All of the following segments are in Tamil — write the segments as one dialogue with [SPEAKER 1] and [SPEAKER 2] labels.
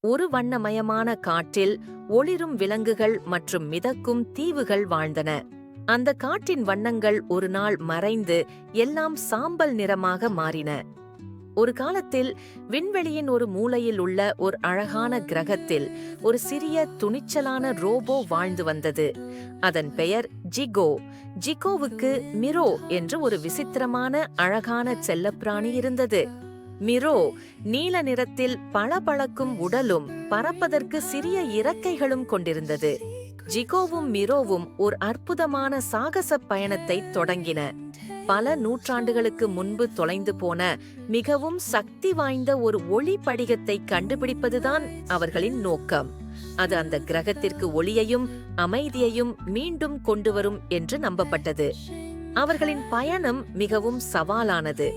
[SPEAKER 1] ஒரு வண்ணமயமான காட்டில் ஒளிரும் விலங்குகள் மற்றும் மிதக்கும் தீவுகள் வாழ்ந்தன. அந்த காட்டின் வண்ணங்கள் ஒரு நாள் மறைந்து எல்லாம் சாம்பல் நிறமாக மாறின. ஒரு காலத்தில் விண்வெளியின் ஒரு மூலையில் உள்ள ஒரு அழகான கிரகத்தில் ஒரு சிறிய துணிச்சலான ரோபோ வாழ்ந்து வந்தது. அதன் பெயர் ஜிகோ. ஜிகோவுக்கு மிரோ என்று ஒரு விசித்திரமான அழகான செல்லப்பிராணி இருந்தது. மிரோ நீல நிறத்தில் பளபளக்கும் உடலும் பறப்பதற்கு சிறிய இறக்கைகளும் கொண்டிருந்தது. ஜிகோவும் மிரோவும் ஒரு அற்புதமான சாகச பயணத்தை தொடங்கின. பல நூற்றாண்டுகளுக்கு முன்பு தொலைந்து போன மிகவும் சக்தி வாய்ந்த ஒரு ஒளி படிகத்தை கண்டுபிடிப்பதுதான் அவர்களின் நோக்கம். அது அந்த கிரகத்திற்கு ஒளியையும் அமைதியையும் மீண்டும் கொண்டு வரும் என்று நம்பப்பட்டது. அவர்களின் பயணம் மிகவும் சவாலானது.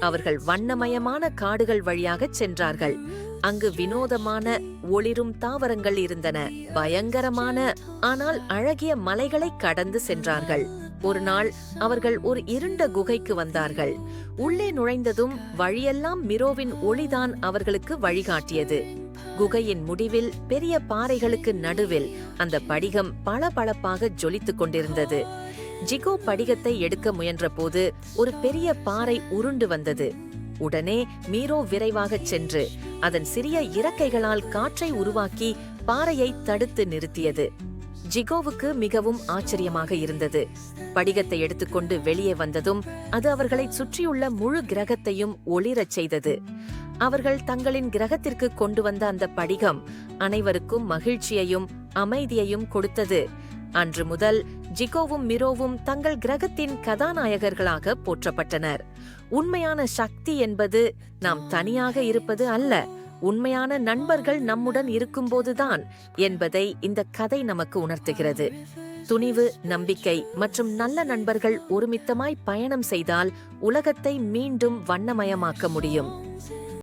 [SPEAKER 1] அவர்கள் வண்ணமயமான காடுகள் வழியாகச் சென்றார்கள். அங்கு வினோதமான ஒளிரும் தாவரங்கள் இருந்தன. பயங்கரமான ஆனால் அழகிய மலைகளை கடந்து சென்றார்கள். ஒரு நாள் அவர்கள் ஒரு இருண்ட குகைக்கு வந்தார்கள். உள்ளே நுழைந்ததும் வழியெல்லாம் மிரோவின் ஒளிதான் அவர்களுக்கு வழிகாட்டியது. குகையின் முடிவில் பெரிய பாறைகளுக்கு நடுவில் அந்த படிகம் பளபளப்பாக ஜொலித்துக் கொண்டிருந்தது. ஜிகோ படிகத்தை எடுக்க முயன்றபோது ஒரு பெரிய பாறை உருண்டு வந்தது. உடனே மீரோ விரைவாகச் சென்று அதன் சிறிய இறக்கைகளால் காற்றை உருவாக்கி பாறையை தடுத்து நிறுத்தியது. ஜிகோவுக்கு மிகவும் ஆச்சரியமாக இருந்தது. படிகத்தை எடுத்துக்கொண்டு வெளியே வந்ததும் அது அவர்களை சுற்றியுள்ள முழு கிரகத்தையும் ஒளிரச் செய்தது. அவர்கள் தங்களின் கிரகத்திற்கு கொண்டு வந்த அந்த படிகம் அனைவருக்கும் மகிழ்ச்சியையும் அமைதியையும் கொடுத்தது. அன்று முதல் ஜிகோவும் மிரோவும் தங்கள் கிரகத்தின் கதாநாயகர்களாக போற்றப்பட்டனர். உண்மையான சக்தி என்பது நாம் தனியாக இருப்பது அல்ல உண்மையான நண்பர்கள் நம்முடன் இருக்கும்போதுதான் என்பதை இந்த கதை நமக்கு உணர்த்துகிறது. துணிவு நம்பிக்கை மற்றும் நல்ல நண்பர்கள் ஒருமித்தமாய் பயணம் செய்தால் உலகத்தை மீண்டும் வண்ணமயமாக்க முடியும்.